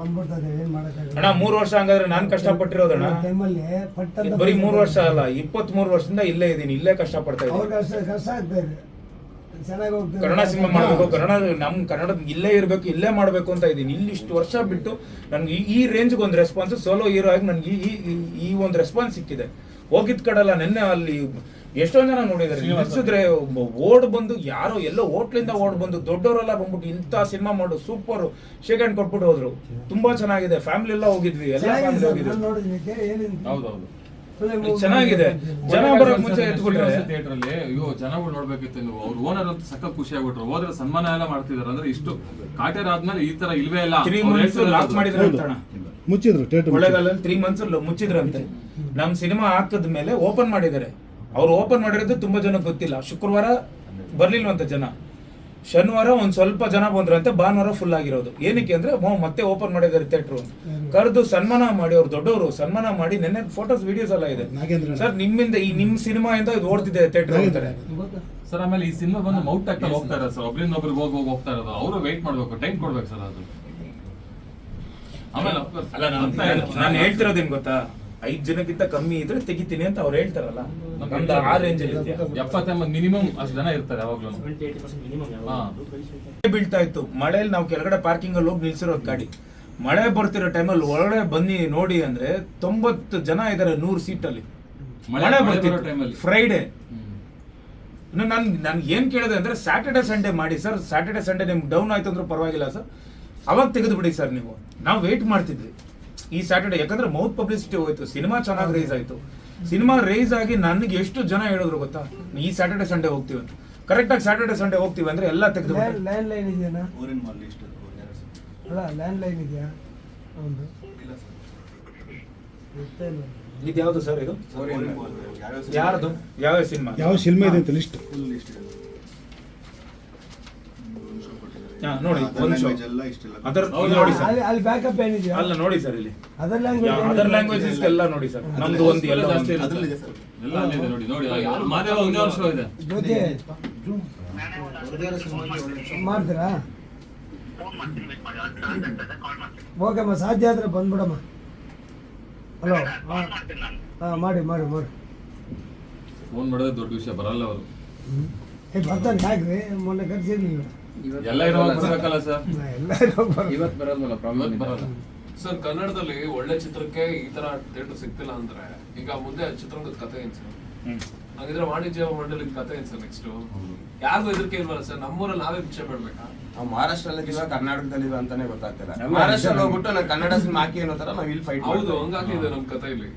ಬಂದ್ಬಿಡ್ತದೆ ಏನ್ ಮಾಡಕ್ಕಾಗಲ್ಲ. ಅಣ್ಣ ಮೂರು ವರ್ಷ ಹಂಗಾದ್ರೆ ನಾನ್ ಕಷ್ಟಪಟ್ಟಿರೋದಣ್ಣ ಟೈಮಲ್ಲಿ ಪಟ್ ಅಂತ ಬರೀ ಮೂರು ವರ್ಷ ಅಲ್ಲ ಇಪ್ಪತ್ತ್ ಮೂರು ವರ್ಷದಿಂದ ಇಲ್ಲೇ ಇದ್ದೀನಿ ಇಲ್ಲೇ ಕಷ್ಟ ಪಡ್ತಾ ಅವ್ರ ಇದ್ದೀನಿ ಕಷ್ಟ ಆಗ್ತಾ ಇದೆ. ಚೆನ್ನಾಗಿ ಹೋಗ್ತದೆ ಕನ್ನಡ ಸಿನಿಮಾ ಮಾಡ್ಬೇಕು ಕನ್ನಡ ನಮ್ ಕನ್ನಡ ಇಲ್ಲೇ ಇರ್ಬೇಕು ಇಲ್ಲೇ ಮಾಡ್ಬೇಕು ಅಂತ ಇದ್ದೀನಿ. ಇಲ್ಲಿ ಇಷ್ಟು ವರ್ಷ ಬಿಟ್ಟು ನನ್ಗೆ ಈ- ರೇಂಜ್ ರೇಂಜ್ಗೆ ಒಂದು ರೆಸ್ಪಾನ್ಸ್ ಸೋಲೋ ಹೀರೋ ಆಗಿ ನನ್ಗೆ ಈ ಈ- ಈ ಒಂದು ರೆಸ್ಪಾನ್ಸ್ ಸಿಕ್ಕಿದೆ. ಹೋಗಿದ್ ಕಡಲ್ಲ ನಿನ್ನೆ ಅಲ್ಲಿ ಎಷ್ಟೊಂದ್ ಜನ ನೋಡಿದಾರೆ ನಿಲ್ಸಿದ್ರೆ ಓಡ್ ಬಂದು ಯಾರೋ ಎಲ್ಲೋ ಹೋಟ್ಲಿಂದ ಓಡ್ ಬಂದು ದೊಡ್ಡವರೆಲ್ಲ ಬಂದ್ಬಿಟ್ಟು ಇಂಥ ಸಿನಿಮಾ ಮಾಡು ಸೂಪರ್ ಶೇಕ್ ಹ್ಯಾಂಡ್ ಕೊಟ್ಬಿಟ್ಟು ಹೋದ್ರು. ತುಂಬಾ ಚೆನ್ನಾಗಿದೆ ಫ್ಯಾಮಿಲಿ ಎಲ್ಲ ಹೋಗಿದ್ವಿ ಎಲ್ಲ ಚೆನ್ನಾಗಿದೆ ಫ್ಯಾಮಿಲಿ ಹೋಗಿದ್ವಿ. ಚೆನ್ನಾಗಿದೆ. ಜನ ಬರೋಕ್ ಮುಂಚೆ ಎತ್ಬಿಟ್ರೆ. ಥಿಯೇಟರ್ ಅಲ್ಲಿ ಅಯ್ಯೋ ಜನಗಳು ನೋಡ್ಬೇಕಿತ್ತು ನೀವು. ಅವ್ರ ಓನರ್ ಅಂತ ಸಕ್ಕ ಖುಷಿ ಆಗ್ಬಿಟ್ರು. ಹೋದ್ರೆ ಸನ್ಮಾನ ಎಲ್ಲ ಮಾಡ್ತಿದಾರೆ. ಅಂದ್ರೆ ಇಷ್ಟು ಕಾಟೇರ್ ಆದ್ಮೇಲೆ ಈ ತರ ಇಲ್ವೇ ಇಲ್ಲ. ತ್ರೀ ಮಂತ್ಸ್ ಲಾಕ್ ಮಾಡಿದ್ರು ಮಾಡಿದ್ರೆ ಮುಚ್ಚಿದ್ರು ಥಿಯೇಟರ್ ಕೊಳ್ಳೇಗಾಲಲ್ಲಿ ತ್ರೀ ಮಂತ್ಸ್ ಮುಚ್ಚಿದ್ರಂತೆ. ನಮ್ ಸಿನಿಮಾ ಹಾಕದ ಮೇಲೆ ಓಪನ್ ಮಾಡಿದ್ದಾರೆ. ಅವ್ರು ಓಪನ್ ಮಾಡಿರೋದು ತುಂಬಾ ಜನ ಗೊತ್ತಿಲ್ಲ. ಶುಕ್ರವಾರ ಬರ್ಲಿಲ್ವಂತ ಜನ. ಶನಿವಾರ ಒಂದ್ ಸ್ವಲ್ಪ ಜನ ಬಂದ್ರಂತೆ ಭಾನುವಾರ ಫುಲ್ ಆಗಿರೋದು. ಏನಕ್ಕೆ ಅಂದ್ರೆ ಮತ್ತೆ ಓಪನ್ ಮಾಡಿದ್ದಾರೆ ಥಿಯೇಟ್ರು ಕರೆದು ಸನ್ಮಾನ ಮಾಡಿ ಅವ್ರು ದೊಡ್ಡವರು ಸನ್ಮಾನ ಮಾಡಿ ನೆನ್ನೆ ಫೋಟೋಸ್ ವಿಡಿಯೋಸ್ ಎಲ್ಲ ಇದೆ. ನಾಗೇಂದ್ರ. ಸರ್ ನಿಮ್ಮಿಂದ ಈ ನಿಮ್ ಸಿನಿಮಾ ಇಂದ ಇದು ಓಡ್ತಿದೆ ಥಿಯೇಟರ್ ಅಂತಾರೆ. ಸರ್ ಆಮೇಲೆ ಈ ಸಿನಿಮಾ ಬಂದು ಮೌಟ್ ಆಗ್ತಾ ಹೋಗ್ತಾ ಇರೋದು ಸರ್. ಒಬ್ರಿಂದ ಒಬ್ರಿಗೆ ಹೋಗಿ ಹೋಗಿ ಹೋಗ್ತಾ ಇರೋದು. ಅವರು ವೇಟ್ ಮಾಡ್ಬೇಕು. ಟೈಮ್ ಕೊಡ್ಬೇಕು ಸರ್ ಅದು. ಆಮೇಲೆ. ನಾನು ಹೇಳ್ತಿರೋದೇನ್ ಗೊತ್ತಾ? ಐದ್ ಜನಕ್ಕಿಂತ ಕಮ್ಮಿ ಇದ್ರೆ ತೆಗಿತೀನಿ ಅಂತ ಅವ್ರು ಹೇಳ್ತಾರಲ್ಲ. ನಮ್ದು ಆ ರೇಂಜ್ ಅಲ್ಲಿ ಎಪ್ಪತ್ತೆಂಬತ್ತು ಮಿನಿಮಮ್ ಅಷ್ಟು ಜನ ಇರ್ತಾರೆ ಯಾವಾಗ್ಲೂ. ಬೀಳ್ತಾ ಇತ್ತು ಮಳೆಯಲ್ಲಿ ನಾವು ಕೆಳಗಡೆ ಪಾರ್ಕಿಂಗ್ ಅಲ್ಲಿ ಹೋಗಿ ನಿಲ್ಸಿರೋ ಗಾಡಿ. ಮಳೆ ಬರ್ತಿರೋ ಟೈಮಲ್ಲಿ ಒಳಗಡೆ ಬನ್ನಿ ನೋಡಿ ಅಂದ್ರೆ ತೊಂಬತ್ತು ಜನ ಇದಾರೆ ನೂರು ಸೀಟ್ ಅಲ್ಲಿ. ಮಳೆ- ಬರ್ತಿರೋ ಟೈಮಲ್ಲಿ ಫ್ರೈಡೇ. ನಾನು ನಾನು ಏನ್ ಕೇಳಿದೆ ಅಂದ್ರೆ ಸ್ಯಾಟರ್ಡೆ ಸಂಡೇ ಮಾಡಿ ಸರ್. ಸ್ಯಾಟರ್ಡೆ ಸಂಡೇ ನಿಮ್ಗೆ ಡೌನ್ ಆಯ್ತು ಅಂದ್ರೆ ಪರವಾಗಿಲ್ಲ ಸರ್. ಅವಾಗ ತೆಗೆದು ಬಿಡಿ ಸರ್ ನೀವು. ನಾವು ವೇಟ್ ಮಾಡ್ತಿದ್ವಿ. ಈ ಸ್ಯಾಟರ್ಡೆ ಯಾಕಂದ್ರೆ ಮೌತ್ ಪಬ್ಲಿಸಿಟಿ ಹೋಯ್ತು ಸಿನಿಮಾ ಚೆನ್ನಾಗಿ ರೇಸ್ ಆಯ್ತು. ಸಿನಿಮಾ ರೇಸ್ ಆಗಿ ನನಗೆ ಎಷ್ಟು ಜನ ಹೇಳಿದ್ರು ಗೊತ್ತಾ? ಈ ಸ್ಯಾಟರ್ಡೆ ಸಂಡೇ ಹೋಗ್ತೀವಿ ಅಂತ. ಕರೆಕ್ಟಾಗಿ ಸ್ಯಾಟರ್ಡೆ ಸಂಡೇ ಹೋಗ್ತೀವಿ ಅಂದ್ರೆ ಎಲ್ಲ ತೆಗೆದು ಲ್ಯಾಂಡ್ ಲೈನ್ ಇದೆಯಾ ಅಲ್ಲ ಲ್ಯಾಂಡ್ ಲೈನ್ ಇದೆಯಾ ಹೌದು ಇದು ಯಾವುದು ಸರ್ ಇದು? ಯಾವ್ಯಾವ ಯಾವ ಸಿನಿಮಾ ಯಾವ ಸಿನಿಮಾ ಇದೆ ಅಂತ ಲಿಸ್ಟ್ ಫುಲ್ ಲಿಸ್ಟ್ ಇದೆ ಒಂದು show ಕೊಟ್ಟಿದ್ದಾರೆ. ಹಾ, ನೋಡಿ, Other ಒಂದು show. language ಎಲ್ಲ ಇಷ್ಟಿಲ್ಲ. ಅದರ್ ಹೌದು, ನೋಡಿ ಸರ್. ಅಲ್ಲಿ ಅಲ್ಲಿ ಬ್ಯಾಕಪ್ ಏನಿದೆಯಾ? ಅಲ್ಲ ನೋಡಿ ಸರ್ ಇಲ್ಲಿ. ಅದರ್ ಲ್ಯಾಂಗ್ವೇಜ್ ಅದರ್ ಲ್ಯಾಂಗ್ವೇಜಸ್ ಎಲ್ಲ ನೋಡಿ ಸರ್. ನಮ್ದು ಒಂದು ಎಲ್ಲ ಜಾಸ್ತಿ ಒಂದು. ಅದ್ರಲ್ಲಿದೆ ಸರ್. ಎಲ್ಲ ಅಲ್ಲಿದೆ ನೋಡಿ ನೋಡಿ ಮಾದೇವ ಒಂದೇ ವರ್ಷ ಇದೆ. ಜ್ಯೋತಿ ಮಾಡ್ತೀರಾ? ಓಕೆಮ್ಮ ಸಾಧ್ಯ ಆದ್ರೆ ಬಂದ್ಬಿಡಮ್ಮ. ಹಲೋ ಹಾಂ ಮಾಡಿ ಮಾಡಿ ಮಾಡಿ. ಫೋನ್ ಮಾಡಿದ್ರೆ ದೊಡ್ಡ ವಿಷಯ ಬರಲ್ಲ ಅವರು. ಏ ಬರ್ತಾನೆ ಯಾಕ್ರಿ ಮೊನ್ನೆ ಕರ್ಸಿರ್ಲಿಲ್ಲ. ಎಲ್ಲ ಇರುವಾಗ ಬರ್ಬೇಕಲ್ಲ ಸರ್? ಇವತ್ತು ಪ್ರಾಬ್ಲಮ್ ಬರಲ್ಲ. ಸರ್ ಕನ್ನಡದಲ್ಲಿ ಒಳ್ಳೆ ಚಿತ್ರಕ್ಕೆ ಈ ತರ ಥಿಯೇಟರ್ ಸಿಗ್ತಿಲ್ಲ ಅಂದ್ರೆ ಈಗ ಮುಂದೆ ಚಿತ್ರರಂಗದ ಕಥೆ ಏನ್ ಸರ್. ಹಾಗಿದ್ರೆ ವಾಣಿಜ್ಯ ಮಂಡಳಿ ಕಥೆ ಏನ್ ಸರ್ ನೆಕ್ಸ್ಟ್ ಯಾರು ಹೆದರಿಕೆ ಇಲ್ವಲ್ಲ ಸರ್? ನಮ್ಮೂರಲ್ಲಿ ನಾವೇ ಭಿಕ್ಷೆ ಬಿಡ್ಬೇಕಾ ನಾವು ಕರ್ನಾಟಕದಲ್ಲಿ ಕರ್ನಾಟಕದಲ್ಲಿದ್ದೀವ ಅಂತಾನೆ ಗೊತ್ತಾಗ್ತಿಲ್ಲ. ಮಹಾರಾಷ್ಟ್ರ ಹೋಗ್ಬಿಟ್ಟು ನಾನು ಕನ್ನಡ ಸಿನಿಮಾ ಹಾಕಿ ಅನ್ನೋ ತರ ನಾವು ಇಲ್ಲಿ ಫೈಟ್ ಹೌದು ಹಂಗಾಗಿದೆ ನಮ್ ಕಥೆ ಇಲ್ಲಿ